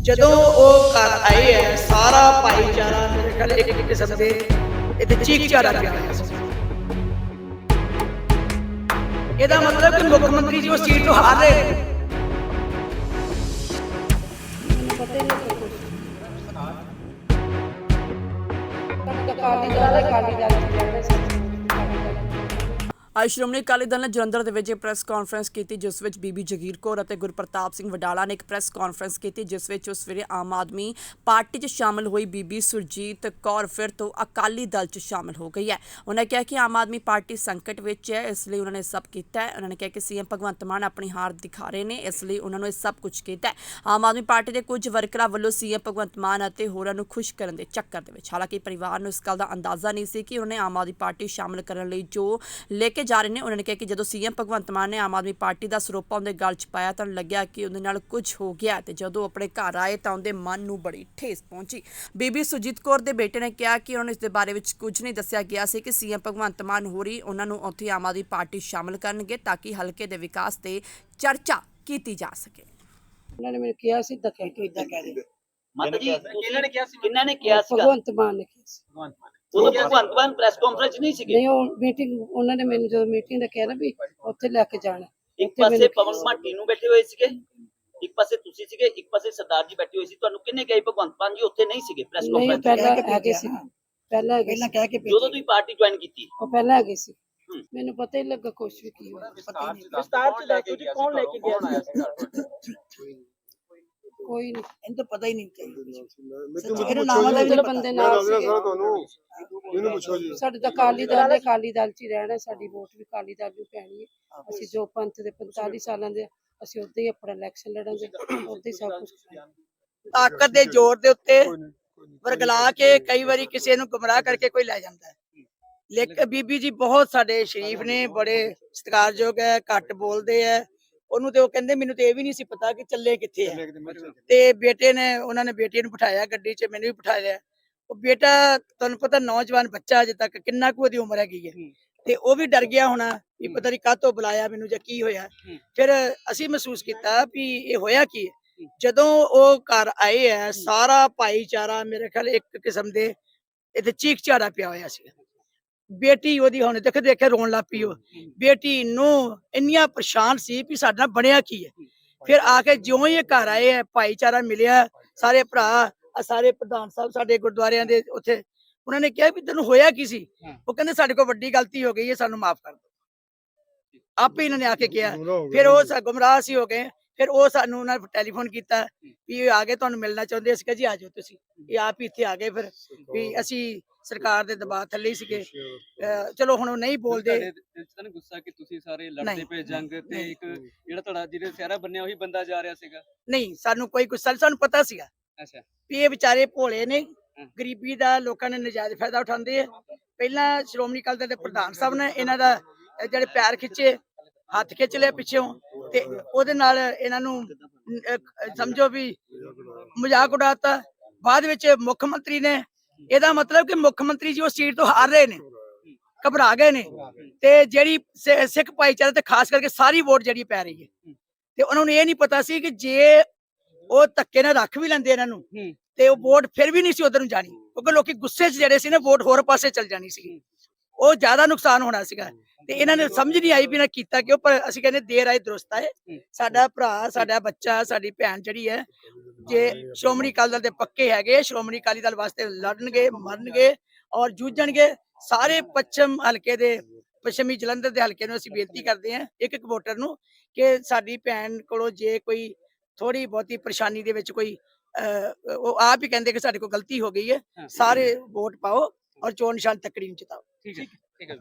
ਜਦੋਂ ਉਹ ਘਰ ਆਏ ਹੈ, ਸਾਰਾ ਭਾਈਚਾਰਾ ਮੇਰੇ ਖਿਆਲ ਇੱਕ ਕਿਸਮ ਦੇ ਇਹਦੇ ਚੀਕ ਚਾਰਾ ਪਿਆ ਇਹਦਾ ਮਤਲਬ ਕਿ ਮੁੱਖ ਮੰਤਰੀ ਜੀ ਉਹ ਸੀਟ ਤੋਂ ਹਾਰ ਰਹੇ ਅੱਜ ਸ਼੍ਰੋਮਣੀ ਅਕਾਲੀ ਦਲ ਨੇ ਜਲੰਧਰ ਦੇ ਵਿੱਚ ਇੱਕ ਪ੍ਰੈਸ ਕਾਨਫਰੰਸ ਕੀਤੀ, ਜਿਸ ਵਿੱਚ ਬੀਬੀ ਜਗੀਰ ਕੌਰ ਅਤੇ ਗੁਰਪ੍ਰਤਾਪ ਸਿੰਘ ਵਡਾਲਾ ਨੇ ਇੱਕ ਪ੍ਰੈਸ ਕਾਨਫਰੰਸ ਕੀਤੀ, ਜਿਸ ਵਿੱਚ ਉਸ ਵੇਲੇ ਆਮ ਆਦਮੀ ਪਾਰਟੀ 'ਚ ਸ਼ਾਮਲ ਹੋਈ ਬੀਬੀ ਸੁਰਜੀਤ ਕੌਰ ਫਿਰ ਤੋਂ ਅਕਾਲੀ ਦਲ 'ਚ ਸ਼ਾਮਲ ਹੋ ਗਈ ਹੈ। ਉਹਨਾਂ ਕਿਹਾ ਕਿ ਆਮ ਆਦਮੀ ਪਾਰਟੀ ਸੰਕਟ ਵਿੱਚ ਹੈ, ਇਸ ਲਈ ਉਹਨਾਂ ਨੇ ਸਭ ਕੀਤਾ ਹੈ। ਉਹਨਾਂ ਨੇ ਕਿਹਾ ਕਿ ਸੀਐਮ ਭਗਵੰਤ ਮਾਨ ਆਪਣੀ ਹਾਰ ਦਿਖਾ ਰਹੇ ਨੇ, ਇਸ ਲਈ ਉਹਨਾਂ ਨੂੰ ਇਹ ਸਭ ਕੁਝ ਕੀਤਾ ਹੈ। ਆਮ ਆਦਮੀ ਪਾਰਟੀ ਦੇ ਕੁਝ ਵਰਕਰਾਂ ਵੱਲੋਂ ਸੀਐਮ ਭਗਵੰਤ ਮਾਨ ਅਤੇ ਹੋਰਾਂ ਨੂੰ ਖੁਸ਼ ਕਰਨ ਦੇ ਚੱਕਰ ਦੇ ਵਿੱਚ, ਹਾਲਾਂਕਿ ਪਰਿਵਾਰ ਨੂੰ ਇਸ ਗੱਲ ਦਾ ਅੰਦਾਜ਼ਾ ਨਹੀਂ ਸੀ ਕਿ ਉਹਨਾਂ ਨੇ ਆਮ ਆਦਮੀ ਪਾਰਟੀ ਸ਼ਾਮਲ ਕਰਨ ਲਈ ਜੋ ਲੈ ਕੇ ਜਾ ਰਹੇ ਨੇ ਉਹਨਾਂ ਨੇ ਕਿਹਾ ਕਿ ਜਦੋਂ ਸੀਐਮ ਭਗਵੰਤ ਮਾਨ ਨੇ ਆਮ ਆਦਮੀ ਪਾਰਟੀ ਦਾ ਸਰੋਪਾ ਉਹਦੇ ਗਲ 'ਚ ਪਾਇਆ ਤਾਂ ਲੱਗਿਆ ਕਿ ਉਹਦੇ ਨਾਲ ਕੁਝ ਹੋ ਗਿਆ ਤੇ ਜਦੋਂ ਆਪਣੇ ਘਰ ਆਏ ਤਾਂ ਉਹਦੇ ਮਨ ਨੂੰ ਬੜੀ ਠੇਸ ਪਹੁੰਚੀ। ਬੀਬੀ ਸੁਜੀਤ ਕੌਰ ਦੇ ਬੇਟੇ ਨੇ ਕਿਹਾ ਕਿ ਉਹਨਾਂ ਨੂੰ ਇਸ ਦੇ ਬਾਰੇ ਵਿੱਚ ਕੁਝ ਨਹੀਂ ਦੱਸਿਆ ਗਿਆ ਸੀ ਕਿ ਸੀਐਮ ਭਗਵੰਤ ਮਾਨ ਹੋਰੀ ਉਹਨਾਂ ਨੂੰ ਉੱਥੇ ਆਮ ਆਦਮੀ ਪਾਰਟੀ ਸ਼ਾਮਲ ਕਰਨਗੇ ਤਾਂ ਕਿ ਹਲਕੇ ਦੇ ਵਿਕਾਸ ਤੇ ਚਰਚਾ ਕੀਤੀ ਜਾ ਸਕੇ। ਉਹਨਾਂ ਨੇ ਮੈਨੂੰ ਕਿਹਾ ਸੀ ਧੱਕੇ ਕਿ ਇਦਾਂ ਕਹਿ ਦੇ ਮਾਤਾ ਜੀ ਕਿਹਨਾਂ ਨੇ ਕਿਹਾ ਸੀ ਕਿਹਨਾਂ ਨੇ ਕਿਹਾ ਸੀਗਾ ਭਗਵੰਤ ਮਾਨ ਨੇ ਕਿਹਾ ਸੀ। ਉਦੋਂ ਭਗਵੰਤ ਮਾਨ ਪ੍ਰੈਸ ਕਾਨਫਰੰਸ ਨਹੀਂ ਸੀਗੇ? ਨਹੀਂ ਉਹ ਮੀਟਿੰਗ ਉਹਨਾਂ ਨੇ ਮੈਨੂੰ ਜਦੋਂ ਮੀਟਿੰਗ ਦਾ ਕਿਹਾ ਨਾ ਵੀ ਉੱਥੇ ਲੈ ਕੇ ਜਾਣਾ। ਇੱਕ ਪਾਸੇ ਮੈਨੂੰ ਪਵਨ ਮਾਟੀ ਨੂੰ ਬੈਠੇ ਹੋਏ ਸੀਗੇ ਇੱਕ ਪਾਸੇ ਤੁਸੀਂ ਸੀਗੇ ਇੱਕ ਪਾਸੇ ਸਰਦਾਰ ਜੀ ਬੈਠੇ ਹੋਏ ਸੀ। ਤੁਹਾਨੂੰ ਕਿੰਨੇ ਕਹੀ ਭਗਵੰਤ ਮਾਨ ਜੀ ਉੱਥੇ ਨਹੀਂ ਸੀਗੇ ਪ੍ਰੈਸ ਨਹੀਂ ਕਾਨਫਰੰਸ ਪਹਿਲਾਂ ਹੈਗੇ ਸੀ। ਪਹਿਲਾਂ ਹੈਗੇ ਪਹਿਲਾਂ ਸੀ। ਕਹਿ ਕੇ ਜਦੋਂ ਤੁਸੀਂ ਪਾਰਟੀ ਜੁਆਇਨ ਕੀਤੀ? ਉਹ ਪਹਿਲਾਂ ਹੈਗੇ ਸੀ। ਹੂੰ। ਮੈਨੂੰ ਪਤਾ ਹੀ ਲੱਗਾ ਕੁਛ ਵੀ ਕੀ ਹੋਇਆ। ਵਿਸਤਾਰ ਚ ਦੱਸੋ ਜੀ ਕੌਣ ਲੈ ਕੇ ਗਿਆ ਸੀ ਕੋਈ ਨਹੀਂ ਇਹਨੂੰ ਤਾਂ ਪਤਾ ਹੀ ਨਹੀਂ ਚਾਹੀਦਾ ਨਾਮਾਂ ਦਾ ਵੀ। ਚਲੋ ਬੰਦੇ ਨਾਲ ਤੁਹਾਨੂੰ ਮੈਨੂੰ ਪੁੱਛੋ ਜੀ। ਸਾਡੇ ਤਾਂ ਕਾਲੀ ਦਲ ਹੈ ਕਾਲੀ ਦਲ ਚ ਹੀ ਰਹਿਣਾ ਸਾਡੀ ਵੋਟ ਵੀ ਕਾਲੀ ਦਲ ਨੂੰ ਪੈਣੀ ਹੈ। ਅਸੀਂ ਜੋ ਪੰਥ ਦੇ 45 ਸਾਲਾਂ ਦੇ ਅਸੀਂ ਉੱਦਾਂ ਹੀ ਆਪਣਾ ਇਲੈਕਸ਼ਨ ਲੜਾਂਗੇ ਉੱਦਾਂ ਹੀ ਸਭ ਕੁਝ ਤਾਕਤ ਦੇ ਜ਼ੋਰ ਦੇ ਉੱਤੇ ਵਰਗਲਾ ਕੇ ਕਈ ਵਾਰੀ ਕਿਸੇ ਨੂੰ ਗੁੰਮਰਾਹ ਕਰਕੇ ਕੋਈ ਲੈ ਜਾਂਦਾ ਹੈ। ਲੇਕਿਨ ਬੀਬੀ ਜੀ ਬਹੁਤ ਸਾਡੇ ਸ਼ਰੀਫ ਨੇ ਬੜੇ ਸਤਿਕਾਰਯੋਗ ਹੈ ਘੱਟ ਬੋਲਦੇ ਹੈ। ਉਹਨੂੰ ਤੇ ਉਹ ਕਹਿੰਦੇ ਮੈਨੂੰ ਤੇ ਇਹ ਵੀ ਨਹੀਂ ਸੀ ਪਤਾ ਕਿ ਚੱਲੇ ਕਿੱਥੇ ਹੈ ਤੇ ਬੇਟੇ ਨੇ ਉਹਨਾਂ ਨੇ ਬੇਟੀ ਨੂੰ ਬਿਠਾਇਆ ਗੱਡੀ 'ਚ ਮੈਨੂੰ ਵੀ ਬਿਠਾਇਆ। ਉਹ ਬੇਟਾ ਤੁਹਾਨੂੰ ਪਤਾ ਨੌਜਵਾਨ ਬੱਚਾ ਅਜੇ ਤੱਕ ਕਿੰਨਾ ਕੁ ਉਹਦੀ ਉਮਰ ਹੈਗੀ ਹੈ। ਤੇ ਉਹ ਵੀ ਡਰ ਗਿਆ ਹੋਣਾ ਵੀ ਪਤਾ ਨਹੀਂ ਕਾਹਤੋਂ ਬੁਲਾਇਆ ਮੈਨੂੰ ਜਾਂ ਕੀ ਹੋਇਆ। ਫਿਰ ਅਸੀਂ ਮਹਿਸੂਸ ਕੀਤਾ ਵੀ ਇਹ ਹੋਇਆ ਕੀ ਹੈ। ਜਦੋਂ ਉਹ ਘਰ ਆਏ ਹੈ ਸਾਰਾ ਭਾਈਚਾਰਾ ਮੇਰੇ ਖਿਆਲ ਇੱਕ ਕਿਸਮ ਦੇ ਇਹਦੇ ਚੀਕ ਝਾੜਾ ਪਿਆ ਹੋਇਆ ਸੀ ਬੇਟੀ ਉਹਦੀ ਹੁਣ ਦੇਖ ਦੇਖ ਕੇ ਰੋਣ ਲੱਗ ਪਈ ਉਹ। ਬੇਟੀ ਨੂੰ ਇੰਨੀਆਂ ਪਰੇਸ਼ਾਨ ਸੀ ਵੀ ਸਾਡਾ ਬਣਿਆ ਕੀ ਹੈ। ਫਿਰ ਆ ਕੇ ਜਿਉਂ ਹੀ ਇਹ ਘਰ ਆਏ ਹੈ ਭਾਈਚਾਰਾ ਮਿਲਿਆ ਸਾਰੇ ਭਰਾ ਸਾਰੇ ਪ੍ਰਧਾਨ ਸਾਹਿਬ ਸਾਡੇ ਗੁਰਦੁਆਰਿਆਂ ਦੇ ਉੱਥੇ ਉਹਨਾਂ ਨੇ ਕਿਹਾ ਵੀ ਤੈਨੂੰ ਹੋਇਆ ਕੀ ਸੀ? ਉਹ ਕਹਿੰਦੇ ਸਾਡੇ ਕੋਲ ਵੱਡੀ ਗਲਤੀ ਹੋ ਗਈ ਹੈ ਸਾਨੂੰ ਮਾਫ ਕਰ ਦਿਓ। ਆਪੇ ਇਹਨਾਂ ਨੇ ਆ ਕੇ ਕਿਹਾ। ਫਿਰ ਉਹ ਗੁੰਮਰਾਹ ਸੀ ਹੋ ਗਏ। ਫਿਰ ਉਹ ਸਾਨੂੰ ਉਹਨਾਂ ਟੈਲੀਫੋਨ ਕੀਤਾ ਵੀ ਆ ਗਏ ਤੁਹਾਨੂੰ ਮਿਲਣਾ ਚਾਹੁੰਦੇ ਅਸੀਂ ਕਿਹਾ ਜੀ ਆ ਜਾਓ ਤੁਸੀਂ। ਇਹ ਆਪ ਹੀ ਇੱਥੇ ਆ ਗਏ ਫਿਰ ਵੀ ਅਸੀਂ ਸਰਕਾਰ ਦੇ ਦਬਾਅ ਥੱਲੇ ਹੀ ਸੀਗੇ। ਚਲੋ ਹੁਣ ਨਹੀਂ ਬੋਲਦੇ। ਤੁਹਾਡੇ ਦਿਲ 'ਚ ਤਾਂ ਨੀ ਗੁੱਸਾ ਕਿ ਤੁਸੀਂ ਸਾਰੇ ਲੜਦੇ ਨਹੀਂ, ਪਏ ਜੰਗ ਤੇ ਨਹੀਂ। ਇੱਕ ਜਿਹੜਾ ਤੁਹਾਡਾ ਜਿਹਦੇ ਸਿਹਰਾ ਬੰਨਿਆ ਉਹੀ ਬੰਦਾ ਜਾ ਰਿਹਾ ਸੀਗਾ? ਨਹੀਂ ਸਾਨੂੰ ਕੋਈ ਗੁੱਸਾ ਸਾਨੂੰ ਪਤਾ ਸੀਗਾ ਅੱਛਾ। ਵੀ ਇਹ ਵਿਚਾਰੇ ਭੋਲੇ ਨੇ। ਗਰੀਬੀ ਦਾ ਲੋਕਾਂ ਨੇ ਨਜਾਇਜ਼ ਫਾਇਦਾ ਉਠਾਉਂਦੇ ਆ। ਪਹਿਲਾਂ ਸ਼੍ਰੋਮਣੀ ਅਕਾਲੀ ਦਲ ਦੇ ਪ੍ਰਧਾਨ ਸਾਹਿਬ ਨੇ ਇਹਨਾਂ ਦਾ ਜਿਹੜੇ ਪੈਰ ਖਿੱਚੇ ਹੱਥ ਖਿੱਚ ਲਿਆ ਪਿੱਛੋਂ। ਤੇ ਉਹਦੇ ਨਾਲ ਇਹਨਾਂ ਨੂੰ ਸਮਝੋ ਵੀ ਮਜ਼ਾਕ ਉਡਾਤਾ। ਬਾਅਦ ਵਿੱਚ ਮੁੱਖ ਮੰਤਰੀ ਨੇ ਇਹਦਾ ਮਤਲਬ ਕਿ ਮੁੱਖ ਮੰਤਰੀ ਜੀ ਉਹ ਸੀਟ ਤੋਂ ਹਾਰ ਰਹੇ ਨੇ, ਘਬਰਾ ਗਏ ਨੇ। ਤੇ ਜਿਹੜੀ ਸਿੱਖ ਭਾਈਚਾਰੇ ਤੇ ਖਾਸ ਕਰਕੇ ਸਾਰੀ ਵੋਟ ਜਿਹੜੀ ਪੈ ਰਹੀ ਹੈ। ਤੇ ਉਹਨਾਂ ਨੂੰ ਇਹ ਨਹੀਂ ਪਤਾ ਸੀ ਕਿ ਜੇ ਉਹ ਧੱਕੇ ਨਾਲ ਰੱਖ ਵੀ ਲੈਂਦੇ ਇਹਨਾਂ ਨੂੰ, ਤੇ ਉਹ ਵੋਟ ਫਿਰ ਵੀ ਨਹੀਂ ਸੀ ਉਧਰ ਨੂੰ ਜਾਣੀ। ਕਿਉਂਕਿ ਲੋਕੀ ਗੁੱਸੇ 'ਚ ਜਿਹੜੇ ਸੀ ਨਾ, ਵੋਟ ਹੋਰ ਪਾਸੇ ਚਲ ਜਾਣੀ ਸੀ। ਉਹ ਜ਼ਿਆਦਾ ਨੁਕਸਾਨ ਹੋਣਾ ਸੀਗਾ। ਤੇ ਇਹਨਾਂ ਨੇ ਸਮਝ ਨਹੀਂ ਆਈ ਵੀ ਨਾ ਕੀਤਾ ਕਿਉਂ ਪਰ ਅਸੀਂ ਕਹਿੰਦੇ ਦੇਰ ਆਏ ਦਰੁਸਤ ਆਏ। ਸਾਡਾ ਭਰਾ ਸਾਡਾ ਬੱਚਾ ਸਾਡੀ ਭੈਣ ਜਿਹੜੀ ਹੈ ਜੇ ਸ਼੍ਰੋਮਣੀ ਅਕਾਲੀ ਦਲ ਦੇ ਪੱਕੇ ਹੈਗੇ ਸ਼੍ਰੋਮਣੀ ਅਕਾਲੀ ਦਲ ਵਾਸਤੇ ਲੜਨਗੇ ਮਰਨਗੇ ਔਰ ਜੂਝਣਗੇ ਸਾਰੇ ਪੱਛਮ ਹਲਕੇ ਦੇ ਪੱਛਮੀ ਜਲੰਧਰ ਦੇ ਹਲਕੇ ਨੂੰ ਅਸੀਂ ਬੇਨਤੀ ਕਰਦੇ ਹਾਂ ਇੱਕ ਇੱਕ ਵੋਟਰ ਨੂੰ ਕਿ ਸਾਡੀ ਭੈਣ ਕੋਲੋਂ ਜੇ ਕੋਈ ਥੋੜੀ ਬਹੁਤੀ ਪਰੇਸ਼ਾਨੀ ਦੇ ਵਿੱਚ ਕੋਈ ਉਹ ਆਪ ਹੀ ਕਹਿੰਦੇ ਕਿ ਸਾਡੇ ਕੋਲ ਗਲਤੀ ਹੋ ਗਈ ਹੈ। ਸਾਰੇ ਵੋਟ ਪਾਓ ਔਰ ਚੋਣ ਨਿਸ਼ਾਨ ਤੱਕੜੀ ਨੂੰ ਜਿਤਾਓ। ਠੀਕ ਹੈ ਠੀਕ ਹੈ